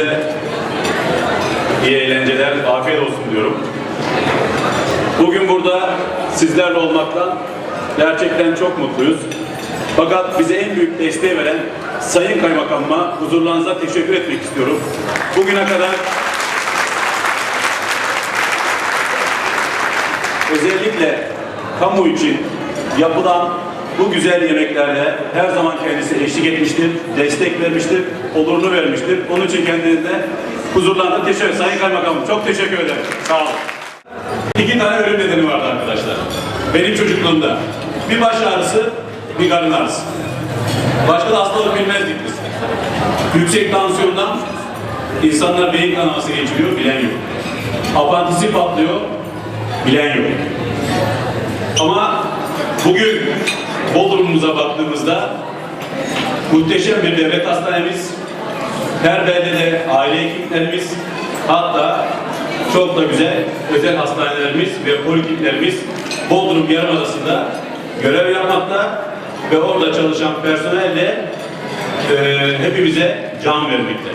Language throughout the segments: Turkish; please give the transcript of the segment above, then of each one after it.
Hepinize iyi eğlenceler, afiyet olsun diyorum. Bugün burada sizlerle olmaktan gerçekten çok mutluyuz. Fakat bize en büyük desteği veren Sayın Kaymakamıma huzurlarınıza teşekkür etmek istiyorum. Bugüne kadar özellikle kamu için yapılan bu güzel yemeklerde her zaman kendisi eşlik etmiştir, destek vermiştir, olurunu vermiştir. Onun için kendinize huzurlarına teşekkür Sayın Kaymakamım çok teşekkür ederim. Sağ olun. İki tane ölüm nedeni vardı arkadaşlar. Benim çocukluğumda. Bir baş ağrısı, bir karın ağrısı. Başka da hastalık bilmezdik biz. Yüksek tansiyondan insanlar beyin kanaması geçiriyor, bilen yok. Apantisi patlıyor, bilen yok. Ama bugün Bodrum'umuza baktığımızda muhteşem bir devlet hastanemiz, her beldede aile hekimlerimiz, hatta çok da güzel özel hastanelerimiz ve polikliniklerimiz Bodrum Yarımadası'nda görev yapmakta ve orada çalışan personelle e, hepimize can vermekte.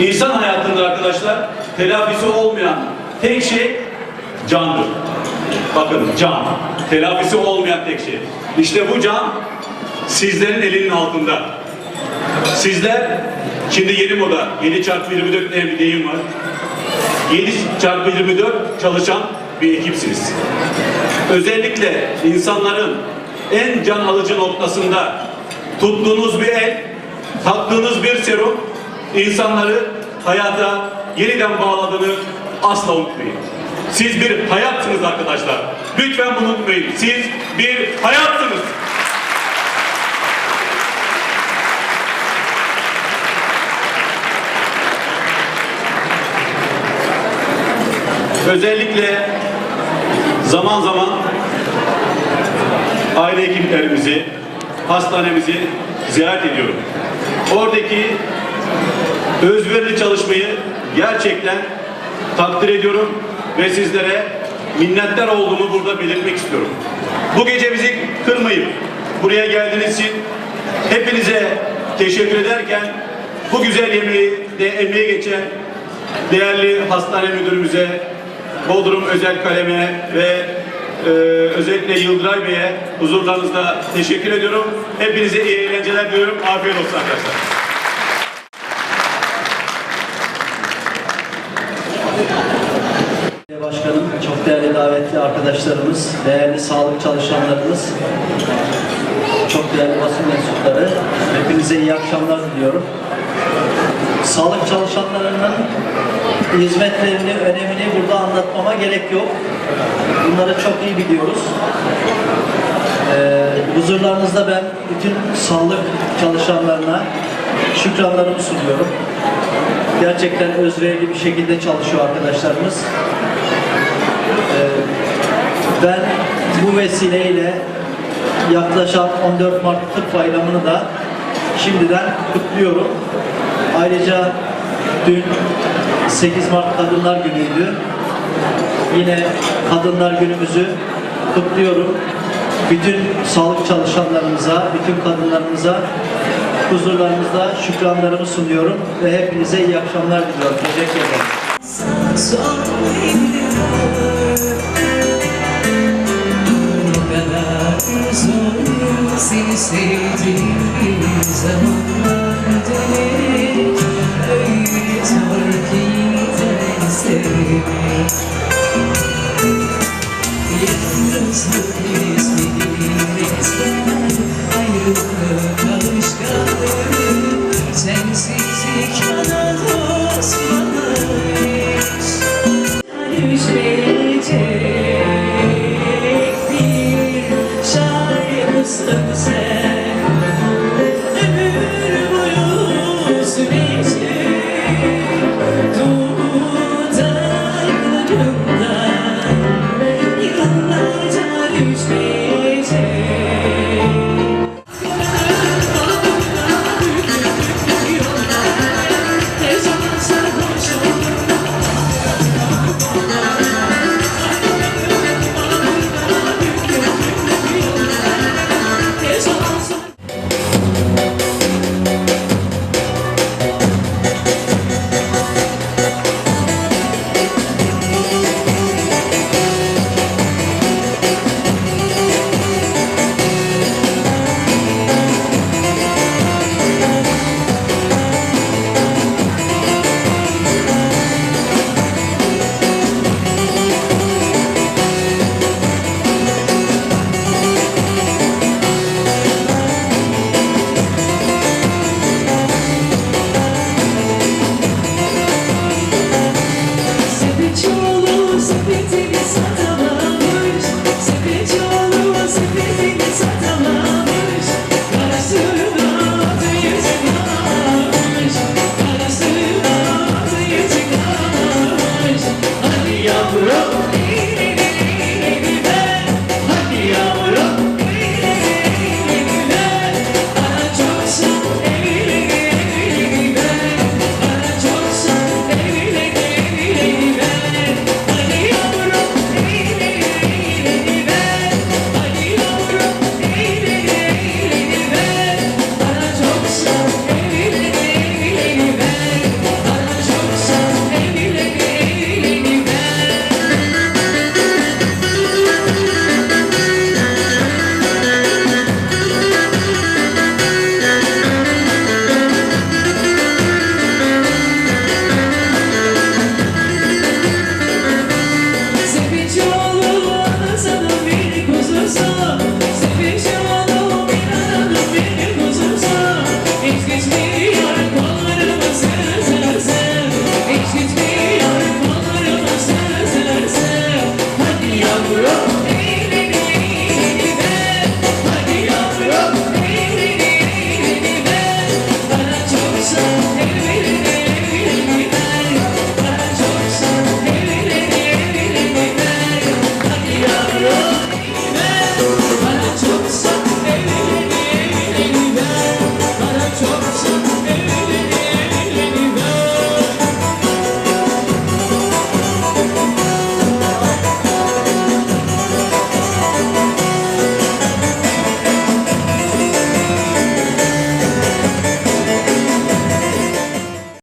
İnsan hayatında arkadaşlar telafisi olmayan tek şey candır. Bakın can. Telafisi olmayan tek şey. İşte bu can sizlerin elinin altında. Sizler şimdi yeni moda 7 çarpı 24 diye bir deyim var. 7 çarpı 24 çalışan bir ekipsiniz. Özellikle insanların en can alıcı noktasında tuttuğunuz bir el, taktığınız bir serum insanları hayata yeniden bağladığını asla unutmayın. Siz bir hayatsınız arkadaşlar. Lütfen bunu unutmayın. Siz bir hayatsınız. Özellikle zaman zaman aile hekimlerimizi, hastanemizi ziyaret ediyorum. Oradaki özverili çalışmayı gerçekten takdir ediyorum ve sizlere minnettar olduğumu burada belirtmek istiyorum. Bu gece bizi kırmayıp buraya geldiğiniz için hepinize teşekkür ederken bu güzel yemeği de emeği geçen değerli hastane müdürümüze, Bodrum Özel Kaleme ve e, özellikle Yıldıray Bey'e huzurlarınızda teşekkür ediyorum. Hepinize iyi eğlenceler diliyorum. Afiyet olsun arkadaşlar. Başkanım, çok değerli davetli arkadaşlarımız, değerli sağlık çalışanlarımız, çok değerli basın mensupları, hepinize iyi akşamlar diliyorum. Sağlık çalışanlarının hizmetlerini, önemini burada anlatmama gerek yok. Bunları çok iyi biliyoruz. Ee, huzurlarınızda ben bütün sağlık çalışanlarına şükranlarımı sunuyorum. Gerçekten özverili bir şekilde çalışıyor arkadaşlarımız. Bu vesileyle yaklaşan 14 Mart Tıp Bayramı'nı da şimdiden kutluyorum. Ayrıca dün 8 Mart Kadınlar Günü'ydü. Yine Kadınlar Günümüzü kutluyorum. Bütün sağlık çalışanlarımıza, bütün kadınlarımıza huzurlarınızda şükranlarımı sunuyorum ve hepinize iyi akşamlar diliyorum. Teşekkür ederim. uzun seni sevdiğim zamanlar Öyle zor ki seni sevmek Yalnızlık resmedilmezler Ayrılık alışkanlığı Sensizlik yanar